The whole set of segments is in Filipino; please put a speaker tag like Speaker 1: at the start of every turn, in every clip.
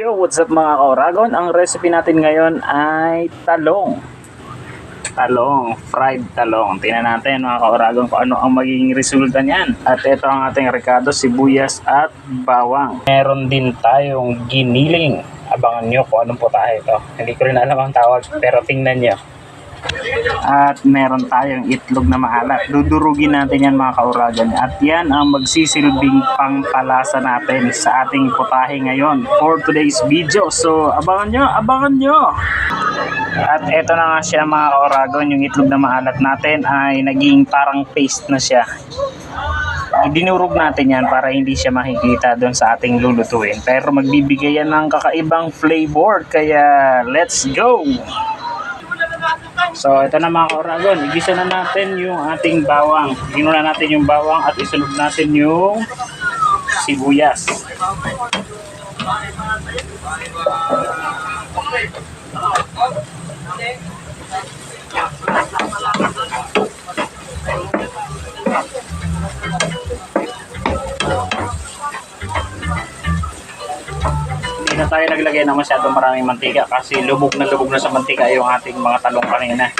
Speaker 1: Yo, what's up mga kauragon? Ang recipe natin ngayon ay talong. Talong, fried talong. Tingnan natin mga kauragon kung ano ang magiging resulta niyan. At ito ang ating rekado, sibuyas at bawang. Meron din tayong giniling. Abangan nyo kung anong putahe ito. Hindi ko rin alam ang tawag, pero tingnan nyo. At meron tayong itlog na maalat. Dudurugin natin yan mga kauragan. At yan ang magsisilbing pangpalasa natin sa ating putahe ngayon for today's video. So abangan nyo, abangan nyo! At eto na nga siya mga kauragon, yung itlog na maalat natin ay naging parang paste na siya. Idinurog natin yan para hindi siya makikita doon sa ating lulutuin. Pero magbibigay yan ng kakaibang flavor. Kaya let's go! So, ito na mga kauragon. Igisa na natin yung ating bawang. Ginuna natin yung bawang at isunod natin yung sibuyas. Na tayo naglagay ng masyadong maraming mantika kasi lubog na lubog na sa mantika yung ating mga talong kanina.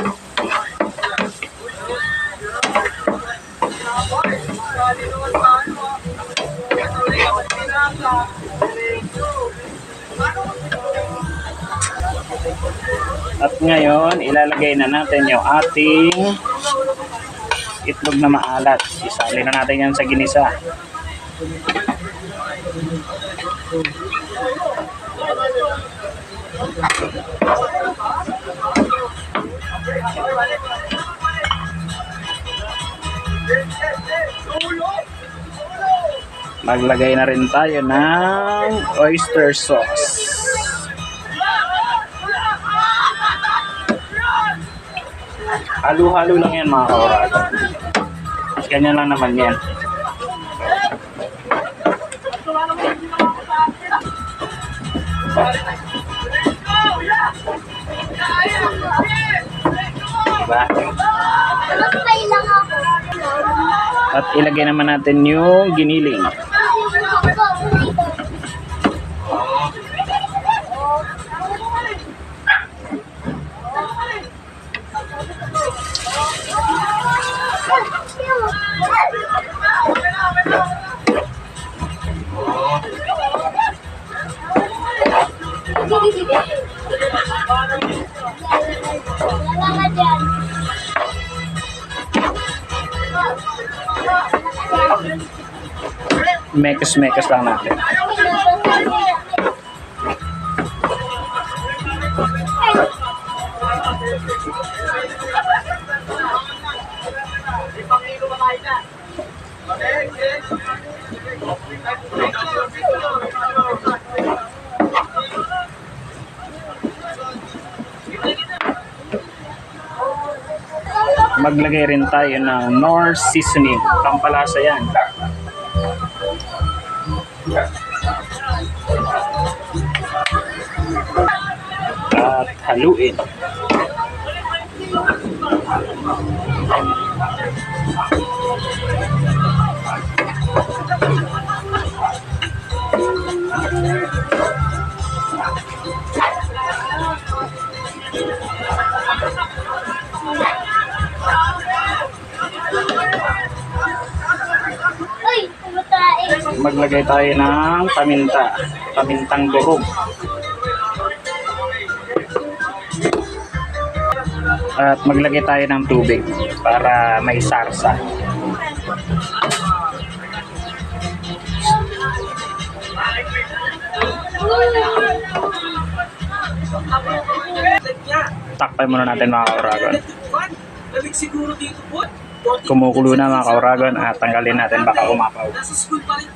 Speaker 1: At ngayon, ilalagay na natin yung ating itlog na maalat. Isali na natin yan sa ginisa. Maglagay na rin tayo ng oyster sauce. Halo-halo lang yan mga kaurago. Ganyan lang naman yan. Diba? At ilagay naman natin yung giniling. Mekos-mekos lang natin. Maglagay rin tayo ng Nor seasoning. Pampalasa yan. At haluin. Maglagay tayo ng paminta. Pamintang durog. At maglagay tayo ng tubig para may sarsa. Takpan muna natin mga kauragon. Kumukulo na mga kauragon at tanggalin natin baka umapaw.
Speaker 2: Nasa school pa rin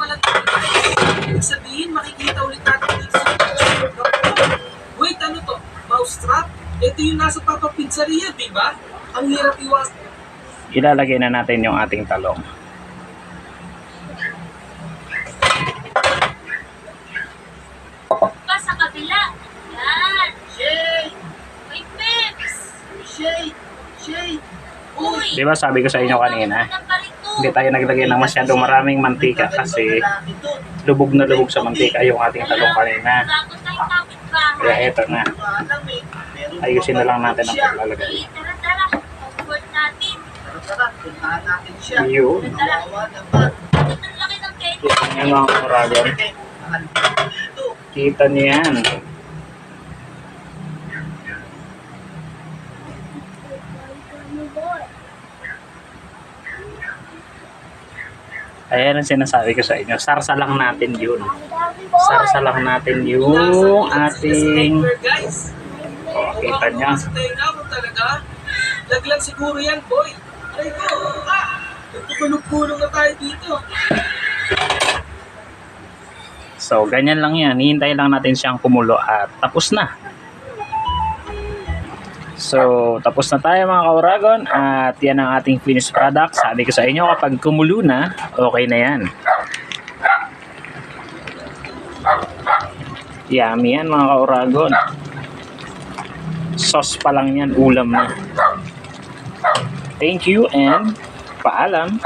Speaker 2: Ito yung nasa Papa Pizzeria, di ba? Ang hirap iwas.
Speaker 1: Ilalagay na natin yung ating talong.
Speaker 3: Pa sa kabila. Yan.
Speaker 2: Shay!
Speaker 3: Uy, Peps.
Speaker 2: Shay! Shay!
Speaker 3: Uy.
Speaker 1: Di ba sabi ko sa inyo kanina, hindi tayo naglagay ng masyadong maraming mantika kasi lubog na lubog sa mantika yung ating talong kanina. Kaya eto na. Ayusin na lang natin ang paglalagay. Yun. Kita niyo mga
Speaker 4: dito.
Speaker 1: Kita niyo yan. Ayan ang sinasabi ko sa inyo. Sarsa lang natin yun. Sarsa lang natin yung ating...
Speaker 2: guys.
Speaker 1: Oh, kita niya.
Speaker 2: Sa tenga mo talaga. Laglag siguro yan, boy. Ay ko, ah! Nagpupulong-pulong na tayo dito.
Speaker 1: So, ganyan lang yan. Hihintay lang natin siyang kumulo at tapos na. So, tapos na tayo mga kauragon at yan ang ating finished product. Sabi ko sa inyo, kapag kumulo na, okay na yan. Yummy yan mga kauragon. Sauce pa lang yan, ulam na. Thank you and paalam.